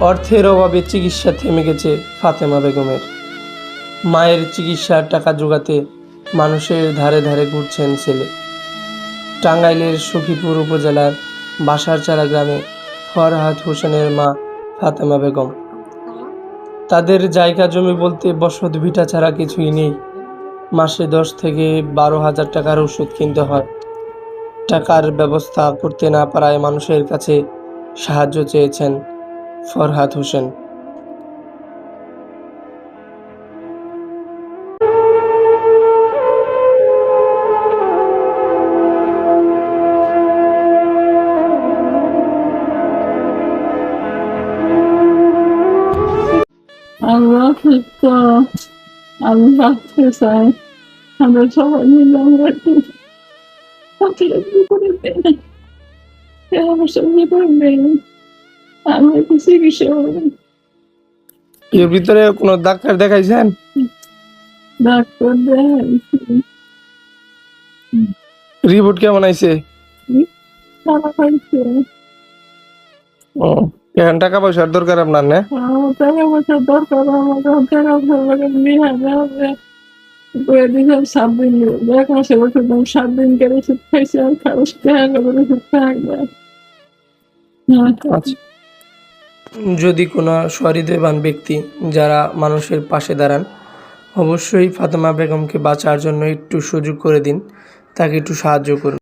অর্থের অভাবে চিকিৎসা থেমে গেছে ফাতেমা বেগমের। মায়ের চিকিৎসার টাকা জোগাতে মানুষের ধারে ধারে ঘুরছেন ছেলে। টাঙ্গাইলের সখীপুর উপজেলার বাসারচারা গ্রামে ফরহাদ হোসেনের মা ফাতেমা বেগম। তাদের জায়গা জমি বলতে বসত ভিটা ছাড়া কিছুই নেই। মাসে দশ থেকে বারো হাজার টাকার ওষুধ কিনতে হয়। টাকার ব্যবস্থা করতে না পারায় মানুষের কাছে সাহায্য চেয়েছেন ফরহাদ হোসেন। আল্লাহ তো আমি বাঁচতে চাই আমরা সবাই মিলে আমরা একটু থাকলে কি করে দেন আমার সঙ্গে করবেন চিকিৎসা এর ভিতরে কোনো ডাক্তার দেখাইছেন? ডাক্তার দেন রিপোর্ট কেমন আইছে? ও এখন টাকা পয়সার দরকার আপনার না? টাকা পয়সা দরকার আমার টাকা পয়সা নিয়ে হবে করে দিলাম সাত দিন এক মাসের ওষুধ দাম সাত দিন করে ওষুধ খাইছে আর খাওয়া টাকা করে ওষুধ থাকবে আচ্ছা। যদি কোনো সহৃদয়বান ব্যক্তি যারা মানুষের পাশে দাঁড়ান, অবশ্যই ফাতেমা বেগমকে বাঁচার জন্য একটু সুযোগ করে দিন, তাকে একটু সাহায্য করুন।